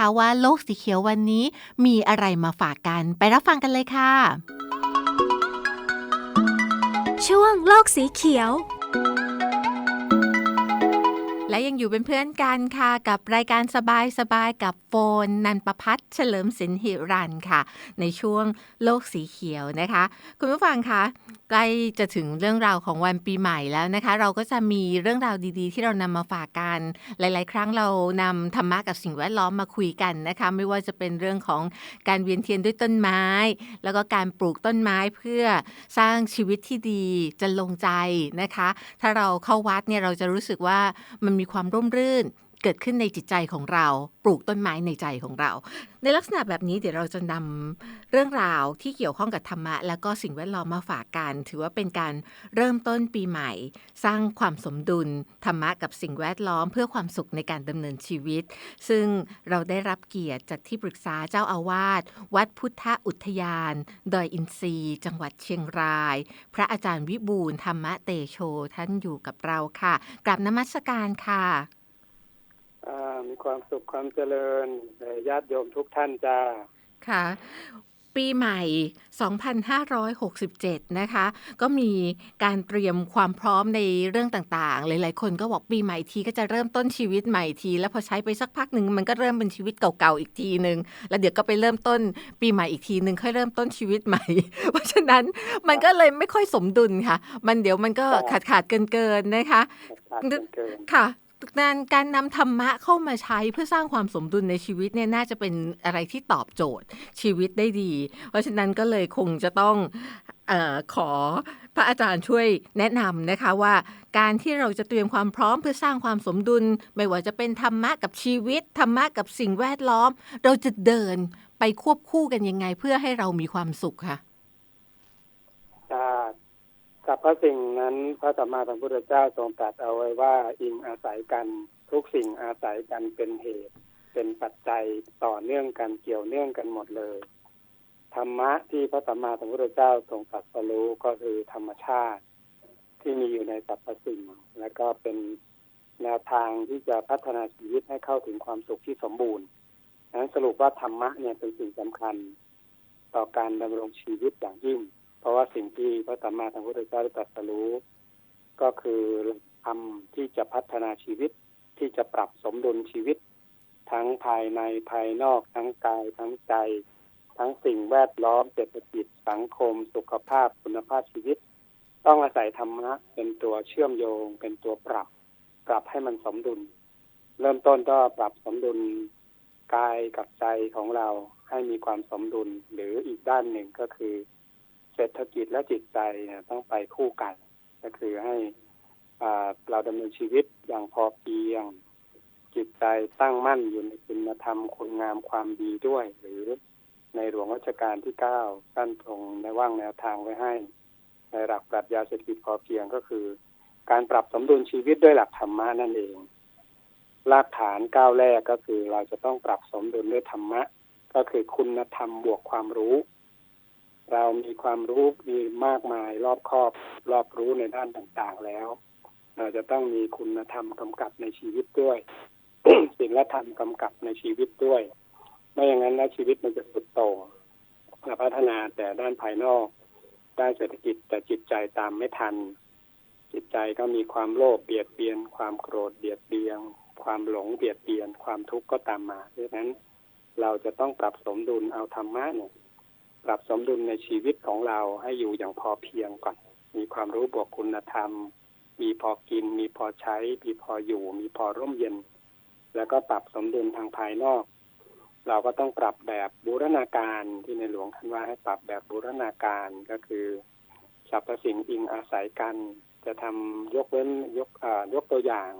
ะว่าโลกสีเขียววันนี้มีอะไรมาฝากกันไปรับฟังกันเลยค่ะ ช่วงโลกสีเขียว และยังอยู่เป็นเพื่อนกันค่ะ กับรายการสบายสบายกับโฟน นันประพัฒน์เฉลิมสินหิรันค่ะ ในช่วงโลกสีเขียวนะคะ คุณผู้ฟังคะ ใกล้จะถึงเรื่องราวของวันปีใหม่แล้วนะคะ เราก็จะมีเรื่องราวดีๆ ที่เรานำมาฝากกัน หลาย ๆ ครั้งเรานำธรรมะกับสิ่งแวดล้อมมาคุยกันนะคะ ไม่ว่าจะเป็นเรื่องของการเวียนเทียนด้วยต้นไม้ แล้วก็การปลูกต้นไม้เพื่อสร้างชีวิตที่ดีจะลงใจนะคะ ถ้าเราเข้าวัดเนี่ยเราจะรู้สึกว่ามันมีความร่มรื่น เกิดขึ้นในจิตใจของเรา ปลูกต้นไม้ในใจของเรา ในลักษณะแบบนี้เดี๋ยวเราจะนำเรื่องราวที่เกี่ยวข้องกับธรรมะ แล้วก็สิ่งแวดล้อมมาฝากกัน ถือว่าเป็นการเริ่มต้นปีใหม่ สร้างความสมดุลธรรมะกับสิ่งแวดล้อม เพื่อความสุขในการดำเนินชีวิต ซึ่งเราได้รับเกียรติจากที่ปรึกษาเจ้าอาวาสวัดพุทธอุทยาน ดอยอินทรีย์จังหวัดเชียงราย พระอาจารย์วิบูลธรรมะเตโชท่านอยู่กับเราค่ะกราบนมัสการค่ะ มีความสุขความเจริญแด่ญาติโยมทุกท่านจ้า ค่ะ ปีใหม่ 2567 นะคะ ก็มีการเตรียมความพร้อมในเรื่องต่างๆ หลายๆ คนก็บอกปีใหม่ทีก็จะเริ่มต้นชีวิตใหม่ที แล้วพอใช้ไปสักพักหนึ่งมันก็เริ่มเป็นชีวิตเก่าๆ อีกทีหนึ่งแล้วเดี๋ยวก็ไปเริ่มต้นปีใหม่อีกทีหนึ่งค่อยเริ่มต้นชีวิตใหม่ เพราะฉะนั้นมันก็เลยไม่ค่อยสมดุลค่ะ มันเดี๋ยวมันก็ขาดขาดๆเกินๆ นะคะขาดเกินเกินค่ะ การการนำธรรมะเข้ามาใช้เพื่อสร้างความสมดุลในชีวิตเนี่ยน่าจะเป็นอะไรที่ตอบโจทย์ชีวิตได้ดี เพราะฉะนั้นก็เลยคงจะต้องออขอพระอาจารย์ช่วยแนะนำนะคะว่า การที่เราจะเตรียมความพร้อมเพื่อสร้างความสมดุล ไม่ว่าจะเป็นธรรมะกับชีวิตธรรมะกับสิ่งแวดล้อม เราจะเดินไปควบคู่กันยังไงเพื่อให้เรามีความสุขค่ะ กับพระสิ่งนั้นพระสัมมาสัมพุทธเจ้าทรงตรัสเอาไว้ว่าอิงอาศัยกันทุกสิ่งอาศัยกันเป็นเหตุ เป็นปัจจัยต่อเนื่องกันเกี่ยวเนื่องกันหมดเลย ธรรมะที่พระสัมมาสัมพุทธเจ้าทรงตรัสรู้ก็คือธรรมชาติ ที่มีอยู่ในสรรพสิ่ง และก็เป็นแนวทางที่จะพัฒนาชีวิตให้เข้าถึงความสุขที่สมบูรณ์นั้นสรุปว่าธรรมะเนี่ยเป็นสิ่งสำคัญ ต่อการดำรงชีวิตอย่างยิ่ง เพราะว่าสิ่งที่พระสัมมาสัมพุทธเจ้าได้ตรัสรู้ ก็คือทำที่จะพัฒนาชีวิตที่จะปรับสมดุลชีวิต ทั้งภายในภายนอก ทั้งกายทั้งใจ ทั้งสิ่งแวดล้อมเศรษฐกิจสังคม สุขภาพคุณภาพชีวิต ต้องอาศัยธรรมะเป็นตัวเชื่อมโยง เป็นตัวปรับ ปรับให้มันสมดุล เริ่มต้นก็ปรับสมดุลกายกับใจของเราให้มีความสมดุลหรืออีกด้านหนึ่งก็คือ ศรษฐกิจและจิตใจต้องไปคู่กัน ก็คือให้เราดำเนินชีวิตอย่างพอเพียง จิตใจตั้งมั่นอยู่ในคุณธรรมคุณงามความดีด้วย หรือในหลวงรัชกาลที่เก้าท่านทรงในว่างแนวทางไว้ให้ ในหลักปรัชญาเศรษฐกิจพอเพียงก็คือ การปรับสมดุลชีวิตด้วยหลักธรรมะนั่นเองรากฐานก้าวแรกก็คือเราจะต้องปรับสมดุลด้วยธรรมะ ก็คือคุณธรรมบวกความรู้ เรามีความรู้มีมากมายรอบครอบรอบรู้ในด้านต่างๆแล้ว เราจะต้องมีคุณธรรมกำกับในชีวิตด้วยศีลธรรมกำกับในชีวิตด้วย ไม่อย่างนั้นแล้วชีวิตมันจะสุดโต่งและพัฒนาแต่ด้านภายนอก ด้านเศรษฐกิจแต่จิตใจตามไม่ทัน จิตใจก็มีความโลภเบียดเบียน ความโกรธเบียดเบียนความหลงเบียดเบียน ความทุกข์ก็ตามมาเพราะฉะนั้นเราจะต้องปรับสมดุลเอาธรรมะเนี่ย ปรับสมดุลในชีวิตของเราให้อยู่อย่างพอเพียงก่อน มีความรู้บวกคุณธรรม มีพอกิน มีพอใช้ มีพออยู่ มีพอร่มเย็น แล้วก็ปรับสมดุลทางภายนอก เราก็ต้องปรับแบบบูรณาการที่ในหลวงท่านว่าให้ปรับแบบบูรณาการก็คือสรรพสิ่งอิงอาศัยกัน จะทำยกเว้นยกเอ่ยกตัวอย่าง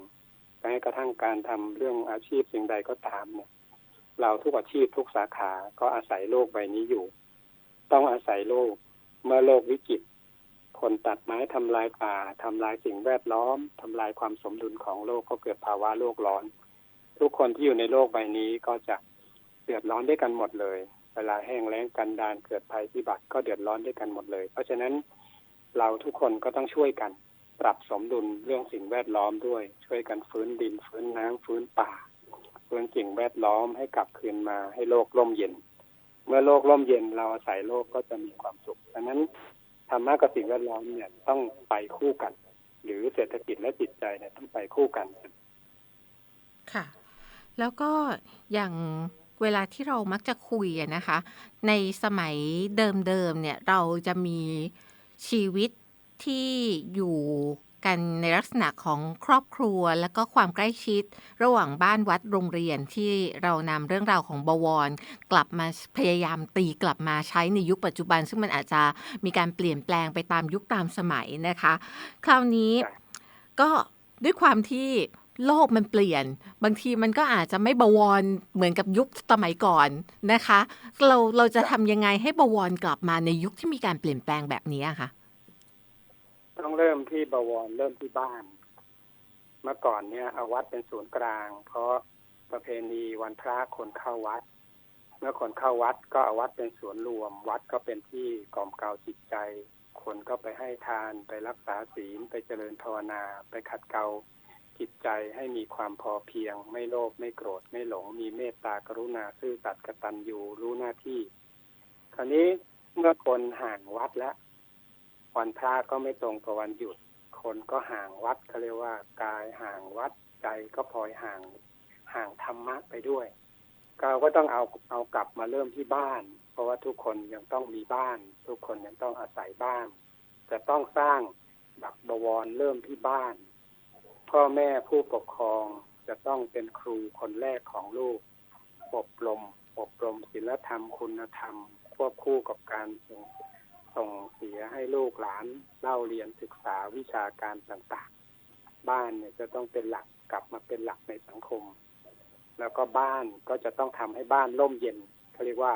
แม้กระทั่งการทำเรื่องอาชีพสิ่งใดก็ตามเนี่ยเราทุกอาชีพทุกสาขาก็อาศัยโลกใบนี้อยู่ ต้องอาศัยโลก เมื่อโลกวิกฤต คนตัดไม้ทำลายป่าทำลายสิ่งแวดล้อมทำลายความสมดุลของโลกก็เกิดภาวะโลกร้อน ทุกคนที่อยู่ในโลกใบนี้ก็จะเดือดร้อนด้วยกันหมดเลย เวลาแห้งแล้งกันดานเกิดภัยพิบัติก็เดือดร้อนด้วยกันหมดเลย เพราะฉะนั้นเราทุกคนก็ต้องช่วยกัน ปรับสมดุลเรื่องสิ่งแวดล้อมด้วย ช่วยกันฟื้นดินฟื้นน้ำฟื้นป่าฟื้นสิ่งแวดล้อมให้กลับคืนมาให้โลกร่มเย็น มื่อโลกร่มเย็นเราอาศัยโลกก็จะมีความสุขดังนั้นธรรมะกับสิ่งแวดล้อมเนี่ยต้องไปคู่กัน หรือเศรษฐกิจและจิตใจเนี่ยต้องไปคู่กัน ค่ะ แล้วก็อย่างเวลาที่เรามักจะคุยนะคะ ในสมัยเดิมๆเนี่ยเราจะมีชีวิตที่อยู่ กันในลักษณะของครอบครัว แล้วก็ความใกล้ชิด ระหว่างบ้านวัดโรงเรียนที่เรานำเรื่องราวของบวร กลับมาพยายามตีกลับมาใช้ในยุคปัจจุบัน ซึ่งมันอาจจะมีการเปลี่ยนแปลงไปตามยุคตามสมัยนะคะ คราวนี้ครับก็ด้วยความที่โลกมันเปลี่ยน บางทีมันก็อาจจะไม่บวรเหมือนกับยุคสมัยก่อนนะคะ เราเราจะทำยังไงให้บวรกลับมาในยุคที่มีการเปลี่ยนแปลงแบบนี้อะคะ ต้องเริ่มที่บวรเริ่มที่บ้าน เมื่อก่อนเนี่ยเอาวัดเป็นศูนย์กลาง เพราะประเพณีวันพระคนเข้าวัด เมื่อคนเข้าวัดก็เอาวัดเป็นศูนย์รวม วัดก็เป็นที่กล่อมเกลาจิตใจ คนก็ไปให้ทานไปรักษาศีลไปเจริญภาวนา ไปขัดเกลาจิตใจให้มีความพอเพียง ไม่โลภไม่โกรธไม่หลง มีเมตตากรุณาซื่อสัตย์กตัญญูรู้หน้าที่ คราวนี้เมื่อคนห่างวัดแล้ว วันพระก็ไม่ตรงกับวันหยุด คนก็ห่างวัดเขาเรียกว่ากายห่างวัดใจก็พลอยห่างห่างธรรมะไปด้วยเราก็ต้องเอาเอากลับมาเริ่มที่บ้าน เพราะว่าทุกคนยังต้องมีบ้าน ทุกคนยังต้องอาศัยบ้านจะต้องสร้างบักบวรเริ่มที่บ้าน พ่อแม่ผู้ปกครองจะต้องเป็นครูคนแรกของลูกอบรมอบรมศีลธรรมคุณธรรมควบคู่กับการ ส่งเสียให้ลูกหลานเล่าเรียนศึกษาวิชาการต่างๆ บ้านเนี่ยจะต้องเป็นหลักกลับมาเป็นหลักในสังคม แล้วก็บ้านก็จะต้องทำให้บ้านร่มเย็นเขาเรียกว่า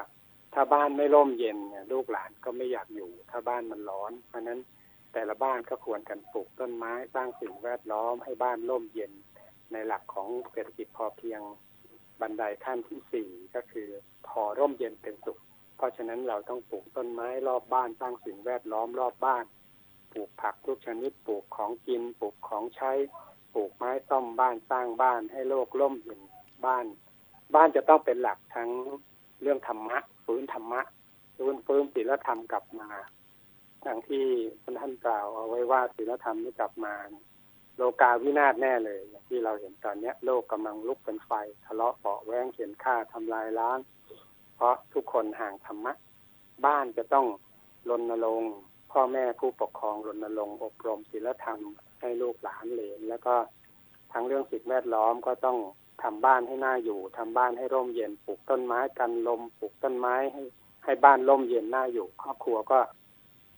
ถ้าบ้านไม่ร่มเย็นเนี่ยลูกหลานก็ไม่อยากอยู่ ถ้าบ้านมันร้อน เพราะฉะนั้นแต่ละบ้านก็ควรกันปลูกต้นไม้สร้างสิ่งแวดล้อมให้บ้านร่มเย็น ในหลักของเศรษฐกิจพอเพียงบันไดขั้นที่สี่ก็คือพอร่มเย็นเป็นสุข เพราะฉะนั้นเราต้องปลูกต้นไม้รอบบ้านสร้างสิ่งแวดล้อมรอบบ้าน ปลูกผักทุกชนิดปลูกของกิน ปลูกของใช้ ปลูกไม้ซ่อมบ้านสร้างบ้านให้โลกร่มเย็นบ้าน บ้านจะต้องเป็นหลักทั้งเรื่องธรรมะฟื้นธรรมะฟื้นฟื้นศีลธรรมกลับมาอย่างที่ท่านกล่าวเอาไว้ว่าศีลธรรมไม่กลับมาโลกาวินาศแน่เลยอย่างที่เราเห็นตอนเนี้ย โลกกำลังลุกเป็นไฟ ทะเลาะเบาแว้งเขียนฆ่าทำลายล้าง เพราะทุกคนห่างธรรมะ บ้านจะต้องรณรงค์พ่อแม่ผู้ปกครองรณรงค์อบรมศีลธรรมให้ลูกหลานเหลนแล้วก็ทั้งเรื่องสิ่งแวดล้อมก็ต้องทำบ้านให้น่าอยู่ทำบ้านให้ร่มเย็นปลูกต้นไม้กันลมปลูกต้นไม้ให้ ให้บ้านร่มเย็นน่าอยู่ ครอบครัวก็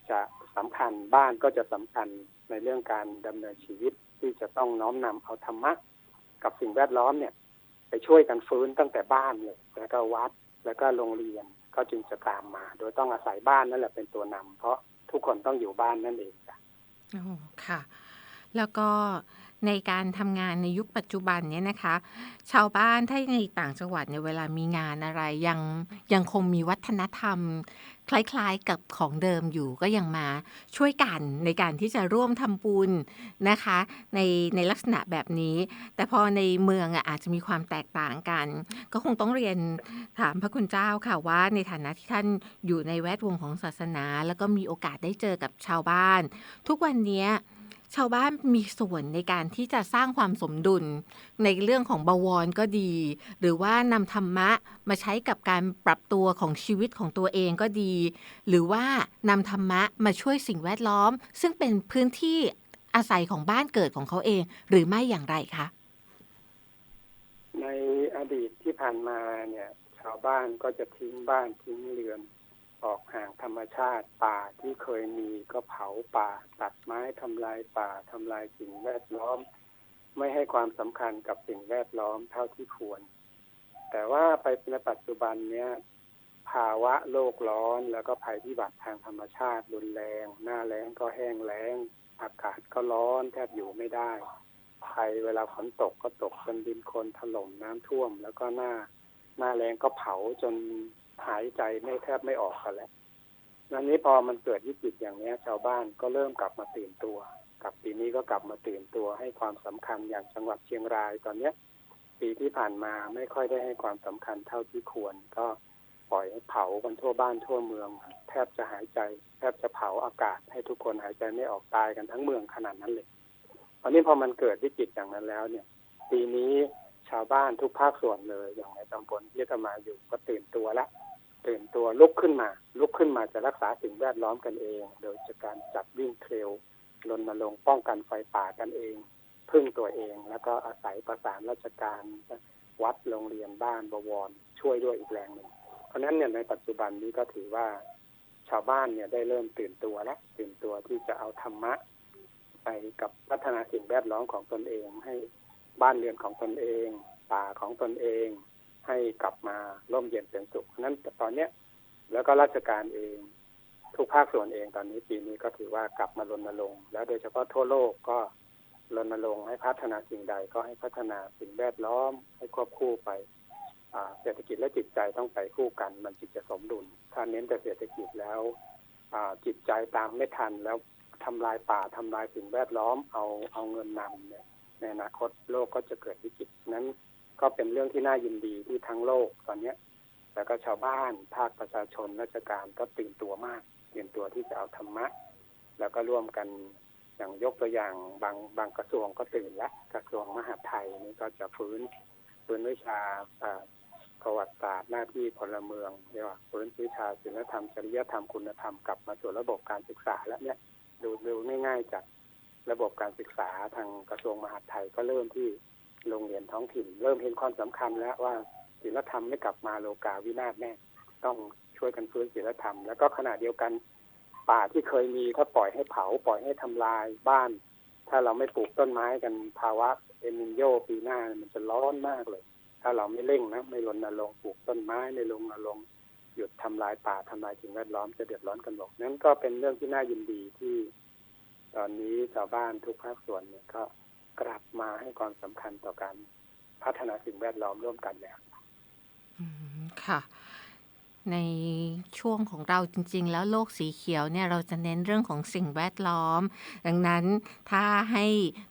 จะสำคัญบ้านก็จะสำคัญในเรื่องการดำเนินชีวิตที่จะต้องน้อมนำเอาธรรมะกับสิ่งแวดล้อมเนี่ย ไปช่วยกันฟื้นตั้งแต่บ้านเลยแล้วก็วัด แล้วก็โรงเรียนก็จึงจะตามมา โดยต้องอาศัยบ้านนั่นแหละเป็นตัวนำเพราะทุกคนต้องอยู่บ้านนั่นเองค่ะอ๋อค่ะ แล้วก็ในการทำงานในยุคปัจจุบันเนี่ยนะคะ ชาวบ้านถ้าในต่างจังหวัดเนี่ยเวลามีงานอะไรยังยังคงมีวัฒนธรรม คล้ายๆกับของเดิมอยู่ก็ยังมาช่วยกันในการที่จะร่วมทำบุญนะคะ ในในลักษณะแบบนี้ แต่พอในเมืองอาจจะมีความแตกต่างกัน ก็คงต้องเรียนถามพระคุณเจ้าค่ะว่า ในฐานะที่ท่านอยู่ในแวดวงของศาสนา แล้วก็มีโอกาสได้เจอกับชาวบ้าน ทุกวันนี้ ชาวบ้านมีส่วนในการที่จะสร้างความสมดุลในเรื่องของบวรก็ดี หรือว่านำธรรมะมาใช้กับการปรับตัวของชีวิตของตัวเองก็ดี หรือว่านำธรรมะมาช่วยสิ่งแวดล้อม ซึ่งเป็นพื้นที่อาศัยของบ้านเกิดของเขาเอง หรือไม่อย่างไรคะ ในอดีตที่ผ่านมาเนี่ย ชาวบ้านก็จะทิ้งบ้านทิ้งเรือน ออกห่างธรรมชาติป่าที่เคยมีก็เผาป่า ตัดไม้ทำลายป่าทำลายสิ่งแวดล้อม ไม่ให้ความสำคัญกับสิ่งแวดล้อมเท่าที่ควร แต่ว่าไปในปัจจุบันเนี้ยภาวะโลกร้อนแล้วก็ภัยพิบัติทางธรรมชาติรุนแรง หน้าแล้งก็แห้งแล้ง อากาศก็ร้อนแทบอยู่ไม่ได้ภัยเวลาฝนตกก็ตกจนดินคนถล่มน้ำท่วม แล้วก็หน้าหน้าแรงก็เผาจน หายใจไม่แทบไม่ออกกันแล้วนั้นนี้พอมันเกิดวิกฤตอย่างนี้ชาวบ้านก็เริ่มกลับมาตื่นตัวกับปีนี้ก็กลับมาตื่นตัวให้ความสำคัญอย่างจังหวัดเชียงรายตอนเนี้ย ปีที่ผ่านมาไม่ค่อยได้ให้ความสำคัญเท่าที่ควร ก็ปล่อยให้เผากันทั่วบ้านทั่วเมือง แทบจะหายใจ แทบจะเผาอากาศ ให้ทุกคนหายใจไม่ออกตายกันทั้งเมืองขนาดนั้นเลยตอนนี้พอมันเกิดวิกฤตอย่างนั้นแล้วเนี่ย ปีนี้ชาวบ้านทุกภาคส่วนเลยอย่างในตำบลที่ตมาอยู่ก็ตื่นตัวละ ตื่นตัวลุกขึ้นมา ลุกขึ้นมาจะรักษาสิ่งแวดล้อมกันเอง โดยจากการจัดวิ่งเทรลรณรงค์ป้องกันไฟป่ากันเอง พึ่งตัวเอง แล้วก็อาศัยประสานราชการวัดโรงเรียนบ้านบวร ช่วยด้วยอีกแรงหนึ่ง เพราะนั้นเนี่ยในปัจจุบันนี้ก็ถือว่าชาวบ้านเนี่ยได้เริ่มตื่นตัวแล้วตื่นตัวที่จะเอาธรรมะ ไปกับพัฒนาสิ่งแวดล้อมของตนเอง ให้บ้านเรือนของตนเอง ป่าของตนเอง ให้กลับมาร่มเย็นเป็นสุขเพราะนั้นตอนเนี้ยแล้วก็ราชการเอง ทุกภาคส่วนเองตอนนี้ปีนี้ก็ถือว่ากลับมารณรงค์แล้วโดยเฉพาะทั่วโลกก็รณรงค์ให้พัฒนาสิ่งใดก็ให้พัฒนาสิ่งแวดล้อม ให้ควบคู่ไปเศรษฐกิจและจิตใจต้องไปคู่กัน มันจึงจะสมดุล ถ้าเน้นแต่เศรษฐกิจแล้วจิตใจตามไม่ทันแล้วทำลายป่าทำลายสิ่งแวดล้อมเอาเอาเงินนำเนี่ยในอนาคตโลกก็จะเกิดวิกฤตนั้น ก็เป็นเรื่องที่น่ายินดีที่ทั้งโลกตอนเนี้ยแล้วก็ชาวบ้านภาคประชาชนราชการก็ตื่นตัวมากตื่นตัวที่จะเอาธรรมะ แล้วก็ร่วมกันอย่างยกตัวอย่างบางบางกระทรวงก็ตื่นแล้วกระทรวงมหาดไทยนี่ก็จะฟื้นฟื้นวิชาอ่าประวัติศาสตร์หน้าที่พลเมืองเรียกว่าฟื้นวิชาศีลธรรมจริยธรรมคุณธรรมกลับมาสู่ระบบการศึกษาแล้วเนี่ยดูดูง่ายๆจากระบบการศึกษาทางกระทรวงมหาดไทยก็เริ่มที่ โรงเรียนท้องถิ่น เริ่มเห็นความสำคัญแล้วว่าศีลธรรมไม่กลับมาโลกาวินาศแน่ต้องช่วยกันฟื้นศีลธรรม แล้วก็ขณะเดียวกันป่าที่เคยมีถ้าปล่อยให้เผาปล่อยให้ทำลายบ้าน ถ้าเราไม่ปลูกต้นไม้กันภาวะเอลนินโยปีหน้ามันจะร้อนมากเลย ถ้าเราไม่เร่งนะไม่รณรงค์ปลูกต้นไม้ไม่รณรงหยุดทำลายป่าทำลายสิ่งแวดล้อมจะเดือดร้อนกันหมดนั้นก็เป็นเรื่องที่น่ายินดีที่ ตอนนี้ชาวบ้านทุกภาคส่วนเนี่ยก็ กลับมาให้ความสำคัญต่อการพัฒนาสิ่งแวดล้อมร่วมกันแล้วค่ะ ในช่วงของเราจริง ๆ แล้วโลกสีเขียวเนี่ยเราจะเน้นเรื่องของสิ่งแวดล้อม ดังนั้นถ้าให้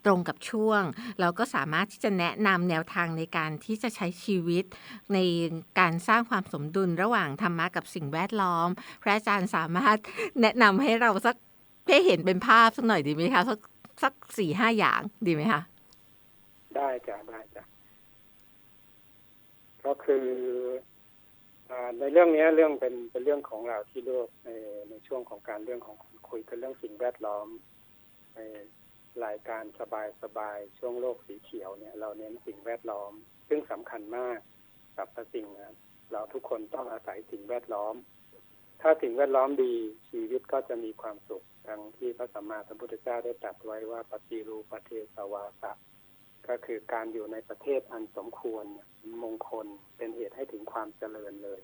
ตรงกับช่วง เราก็สามารถที่จะแนะนำแนวทางในการที่จะใช้ชีวิต ในการสร้างความสมดุลระหว่างธรรมะกับสิ่งแวดล้อม พระอาจารย์สามารถแนะนำให้เราสักให้เห็นเป็นภาพสักหน่อยดีไหมคะสัก สักสี่ห้าอย่างดีไหมคะได้จ้ะได้จ้ะก็คือในเรื่องนี้เรื่องเป็นเป็นเรื่องของเราที่เลือกในในช่วงของการเรื่องของคุยกันเรื่องสิ่งแวดล้อมในรายการสบายสบายช่วงโลกสีเขียวเนี่ย เราเน้นสิ่งแวดล้อม ซึ่งสำคัญมากกับสิ่งนะเราทุกคนต้องอาศัยสิ่งแวดล้อม ถ้าสิ่งแวดล้อมดีชีวิตก็จะมีความสุข ดังที่พระสัมมาสัมพุทธเจ้าได้ตรัสไว้ว่าปฏิรูปประเทศวาสะก็คือการอยู่ในประเทศอันสมควรมงคลเป็นเหตุให้ถึงความเจริญเลย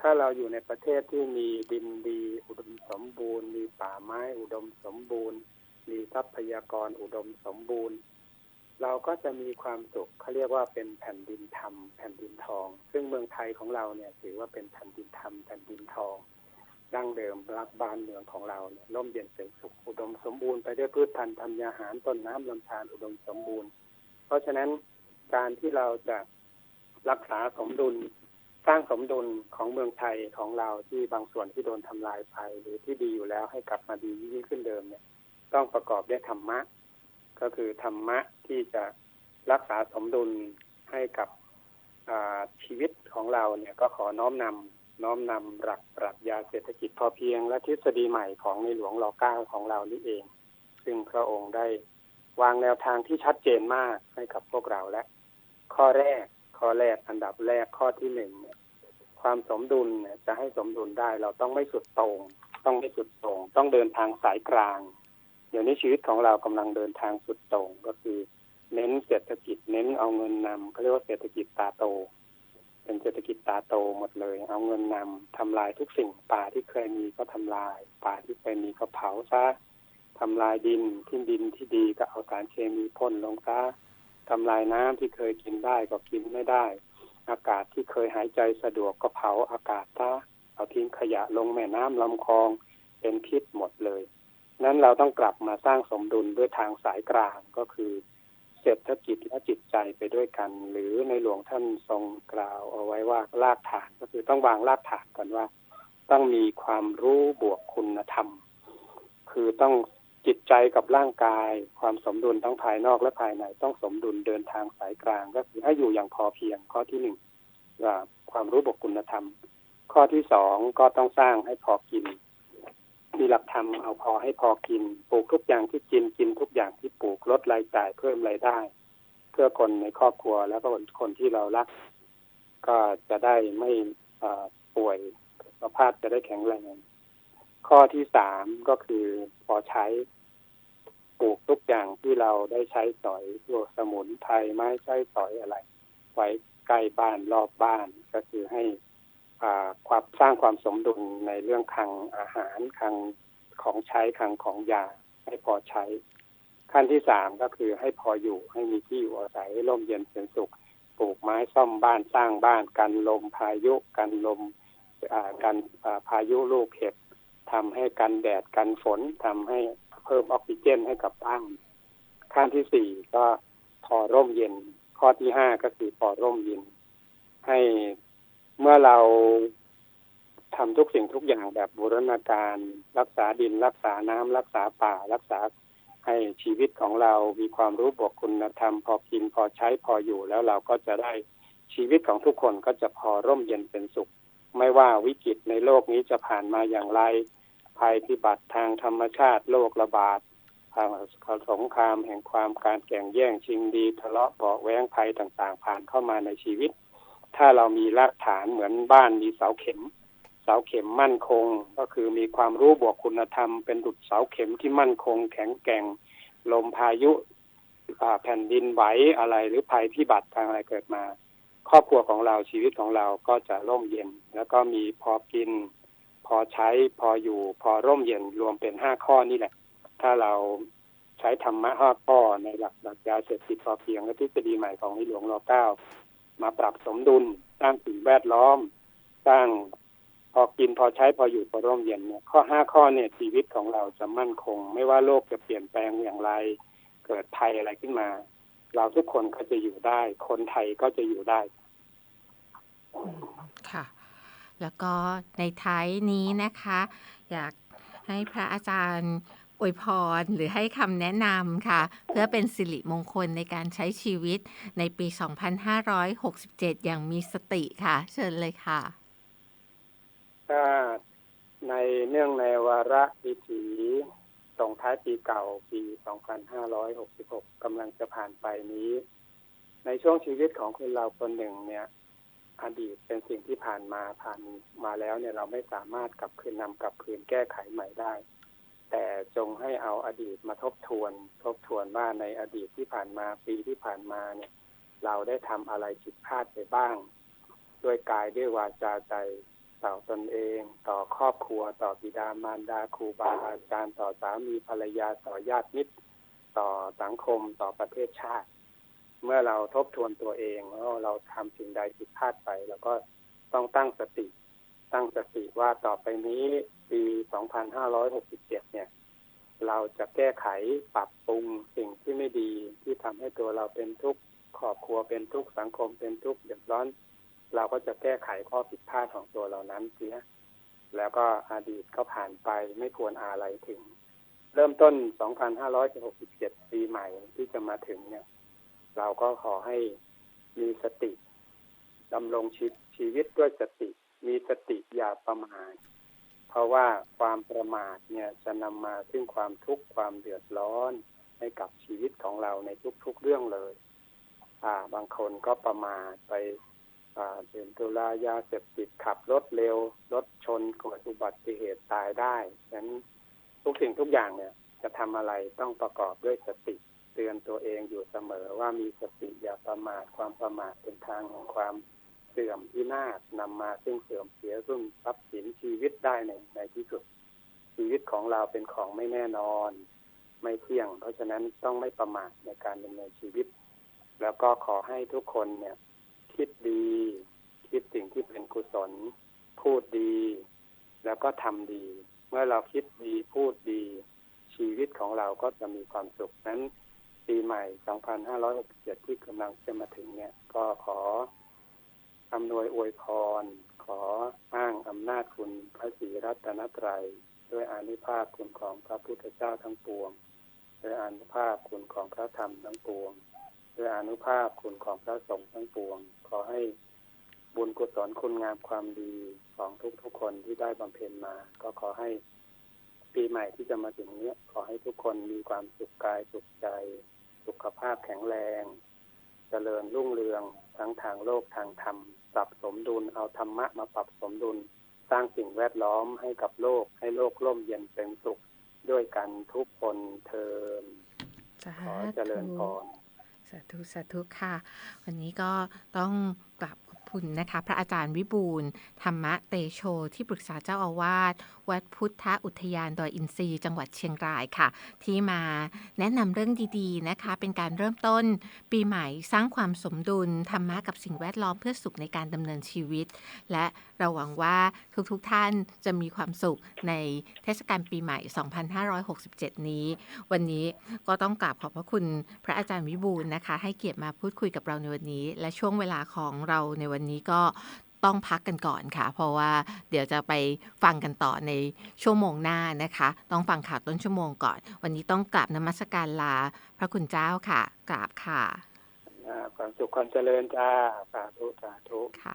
ถ้าเราอยู่ในประเทศที่มีดินดี อุดมสมบูรณ์ มีป่าไม้ อุดมสมบูรณ์ มีทรัพยากรอุดมสมบูรณ์ เราก็จะมีความสุขเขาเรียกว่าเป็นแผ่นดินธรรม แผ่นดินทอง ซึ่งเมืองไทยของเราเนี่ยถือว่าเป็นแผ่นดินธรรมแผ่นดินทอง ดั้งเดิมรักบ้านเมืองของเราเนี่ยร่มเย็นเป็นสุขอุดมสมบูรณ์ไปด้วยพืชพันธุ์ธัญญาหารต้นน้ำลำธารอุดมสมบูรณ์ เพราะฉะนั้นการที่เราจะรักษาสมดุล สร้างสมดุลของเมืองไทยของเราที่บางส่วนที่โดนทำลายไปหรือที่ดีอยู่แล้วให้กลับมาดียิ่งขึ้นเดิมเนี่ย ต้องประกอบด้วยธรรมะ ก็คือธรรมะที่จะรักษาสมดุลให้กับชีวิตของเราเนี่ยก็ขอน้อมนำ น้อมนำหลักปรัชญาเศรษฐกิจพอเพียง และทฤษฎีใหม่ของในหลวงรอเก้าของเรานี่เอง ซึ่งพระองค์ได้วางแนวทางที่ชัดเจนมากให้กับพวกเราและ ข้อแรก ข้อแรกอันดับแรกข้อที่หนึ่งความสมดุลจะให้สมดุลได้ เราต้องไม่สุดโต่งต้องไม่สุดโต่งต้องเดินทางสายกลาง เดี๋ยวนี้ชีวิตของเรากำลังเดินทางสุดโต่งก็คือ เน้นเศรษฐกิจ เน้นเอาเงินนำเขาเรียกว่าเศรษฐกิจตาโต เป็นเศรษฐกิจตาโตหมดเลย เอาเงินนำทำลายทุกสิ่งป่าที่เคยมีก็ทำลาย ป่าที่เคยมีก็เผาซะทำลายดินที่ดินที่ดีก็เอาสารเคมีพ่นลงซะทำลายน้ำที่เคยกินได้ก็กินไม่ได้ อากาศที่เคยหายใจสะดวกก็เผาอากาศซะเอาทิ้งขยะลงแม่น้ำลำคลองเป็นพิษหมดเลย นั้นเราต้องกลับมาสร้างสมดุลด้วยทางสายกลางก็คือ เศรษฐกิจและจิตใจไปด้วยกัน หรือในหลวงท่านทรงกล่าวเอาไว้ว่ารากฐานก็คือต้องวางรากฐานก่อนว่า ต้องมีความรู้บวกคุณธรรม คือต้องจิตใจกับร่างกาย ความสมดุลทั้งภายนอกและภายในต้องสมดุลเดินทางสายกลาง ก็คือให้อยู่อย่างพอเพียงข้อที่หนึ่งว่าความรู้บวกคุณธรรม ข้อที่สองก็ต้องสร้างให้พอกิน มีหลักธรรมเอาพอให้พอกิน ปลูกทุกอย่างที่กินกินทุกอย่างที่ปลูกลดรายจ่ายเพิ่มรายได้ เพื่อคนในครอบครัวแล้วก็คนที่เรารัก ก็จะได้ไม่ป่วยสุขภาพจะได้แข็งแรงข้อที่สามก็คือพอใช้ปลูกทุกอย่างที่เราได้ใช้สอยพวกสมุนไพรไม้ใช้สอยอะไร ไว้ใกล้บ้านรอบบ้านก็คือให้ ความสร้างความสมดุลในเรื่องคลังอาหารคลังของใช้คลังของยาให้พอใช้ ขั้นที่สามก็คือให้พออยู่ให้มีที่อยู่อาศัยร่มเย็นเป็นสุขปลูกไม้ซ่อมบ้านสร้างบ้านกันลมพายุกันลมอ่ากันพายุลูกเห็บทำให้กันแดดกันฝนทำให้เพิ่มออกซิเจนให้กับบ้านขั้นที่สี่ก็พอร่มเย็น ข้อที่ห้าก็คือพอร่มเย็น ให้ เมื่อเราทำทุกสิ่งทุกอย่างแบบบูรณาการ รักษาดิน รักษาน้ำรักษาป่า รักษาให้ชีวิตของเรามีความรู้บวกคุณธรรม พอกินพอใช้พออยู่แล้วเราก็จะได้ชีวิตของทุกคนก็จะพอร่มเย็นเป็นสุข ไม่ว่าวิกฤตในโลกนี้จะผ่านมาอย่างไร ภัยพิบัติทางธรรมชาติโรคระบาดทางสงครามแห่งความการแข่งแย่งชิงดี ทะเลาะเบาแว้งภัยต่างๆ ผ่านเข้ามาในชีวิต ถ้าเรามีรากฐานเหมือนบ้านมีเสาเข็ม เสาเข็มมั่นคง ก็คือมีความรู้บวกคุณธรรมเป็นดุจเสาเข็มที่มั่นคง แข็งแกร่ง ลมพายุอ่าแผ่นดินไหวอะไรหรือภัยพิบัติทางอะไรเกิดมา ครอบครัวของเราชีวิตของเราก็จะร่มเย็น แล้วก็มีพอกิน พอใช้พออยู่ พอร่มเย็นรวมเป็นห้าข้อนี่แหละ ถ้าเราใช้ธรรมะห้าข้อในหลักปรัชญาเศรษฐกิจพอเพียงและทฤษฎีใหม่ของในหลวงรอเก้า มาปรับสมดุล สร้างสิ่งแวดล้อม สร้างพอกินพอใช้พออยู่พอร่มเย็นเนี่ยข้อห้าข้อเนี่ยชีวิตของเราจะมั่นคง ไม่ว่าโลกจะเปลี่ยนแปลงอย่างไร เกิดภัยอะไรขึ้นมา เราทุกคนก็จะอยู่ได้ คนไทยก็จะอยู่ได้ ค่ะ แล้วก็ในท้ายนี้นะคะ อยากให้พระอาจารย์ อวยพรหรือให้คำแนะนำค่ะ เพื่อเป็นสิริมงคลในการใช้ชีวิตในปี 2567 อย่างมีสติค่ะ เชิญเลยค่ะถ้าในเนื่องในวาระพิธีส่งท้ายปีเก่าปี 2566 กำลังจะผ่านไปนี้ ในช่วงชีวิตของคนเราคนหนึ่งเนี่ย อดีตเป็นสิ่งที่ผ่านมาผ่านมาแล้วเนี่ยเราไม่สามารถกลับคืนนำกลับคืนแก้ไขใหม่ได้ แต่จงให้เอาอดีตมาทบทวน ทบทวนว่าในอดีตที่ผ่านมาปีที่ผ่านมาเนี่ย เราได้ทำอะไรผิดพลาดไปบ้าง ด้วยกายด้วยวาจาใจต่อตนเอง ต่อครอบครัว ต่อบิดามารดาครูบาอาจารย์ต่อสามีภรรยาต่อญาติมิตร ต่อสังคมต่อประเทศชาติ เมื่อเราทบทวนตัวเองว่าเราทำสิ่งใดผิดพลาดไปเราก็ต้องตั้งสติ ตั้งสติว่าต่อไปนี้ ปี 2567 เนี่ย เราจะแก้ไขปรับปรุงสิ่งที่ไม่ดีที่ทำให้ตัวเราเป็นทุกข์ครอบครัวเป็นทุกข์สังคมเป็นทุกข์เดือดร้อน เราก็จะแก้ไขข้อผิดพลาดของตัวเรานั้นเสียแล้วก็อดีตก็ผ่านไปไม่ควรอาอะไรถึง เริ่มต้น 2567 ปีใหม่ที่จะมาถึงเนี่ย เราก็ขอให้มีสติดำรงชีชีวิตด้วยสติ มีสติอย่าประมาท เพราะว่าความประมาทเนี่ยจะนำมาซึ่งความทุกข์ความเดือดร้อนให้กับชีวิตของเราในทุกๆเรื่องเลย อ่า บางคนก็ประมาทไปอ่าดื่มสุรายาเสพติดขับรถเร็ว รถชนเกิดอุบัติเหตุตายได้ฉะนั้นทุกสิ่งทุกอย่างเนี่ยจะทำอะไรต้องประกอบด้วยสติ เตือนตัวเองอยู่เสมอว่ามีสติอย่าประมาทความประมาทเป็นทางของความ เสื่อมที่นาศนำมาซึ่งเสื่อมเสียซึ่งทรัพย์สินชีวิตได้ในในที่สุด ชีวิตของเราเป็นของไม่แน่นอน ไม่เที่ยง เพราะฉะนั้นต้องไม่ประมาทในการดำเนินชีวิต แล้วก็ขอให้ทุกคนเนี่ย คิดดี คิดสิ่งที่เป็นกุศล พูดดี แล้วก็ทำดี เมื่อเราคิดดีพูดดี ชีวิตของเราก็จะมีความสุขนั้นปีใหม่ 2567 ที่กำลังจะมาถึงเนี่ย ก็ขอ อำนวยอวยพร ขออ้างอำนาจคุณพระศรีรัตนตรัย ด้วยอานุภาพคุณของพระพุทธเจ้าทั้งปวง ด้วยอานุภาพคุณของพระธรรมทั้งปวง ด้วยอานุภาพคุณของพระสงฆ์ทั้งปวง ขอให้บุญกุศลคุณงามความดีของทุกๆคนที่ได้บำเพ็ญมา ก็ขอให้ปีใหม่ที่จะมาถึงนี้ขอให้ทุกคนมีความสุขกายสุขใจ สุขภาพแข็งแรงเจริญรุ่งเรืองทั้งทางโลกทางธรรม ปรับสมดุล เอาธรรมะมาปรับสมดุล สร้างสิ่งแวดล้อมให้กับโลก ให้โลกร่มเย็นเป็นสุขด้วยกันทุกคนเทินสาขอเจริญพธุรสาธุสาธุค่ะ วันนี้ก็ต้องกราบขอบ คุณนะคะ พระอาจารย์วิบูลธรรมะเตโชที่ปรึกษาเจ้าอาวาสวัดพุทธอุทยานดอยอินทรีย์จังหวัดเชียงรายค่ะ ที่มาแนะนำเรื่องดีๆนะคะ เป็นการเริ่มต้นปีใหม่สร้างความสมดุลธรรมะกับสิ่งแวดล้อมเพื่อสุขในการดำเนินชีวิต และ เราหวังว่าทุกๆท่านจะมีความสุขในเทศกาลปีใหม่ 2567 นี้ วันนี้ก็ต้องกราบขอบพระคุณพระอาจารย์วิบูลย์นะคะ ให้เกียรติมาพูดคุยกับเราในวันนี้ และช่วงเวลาของเราในวันนี้ก็ต้องพักกันก่อนค่ะ เพราะว่าเดี๋ยวจะไปฟังกันต่อในชั่วโมงหน้านะคะ ต้องฟังข่าวต้นชั่วโมงก่อน วันนี้ต้องกราบนมัสการลา พระคุณเจ้าค่ะ กราบค่ะอ่าความสุขความเจริญจ้าสาธุสาธุค่ะ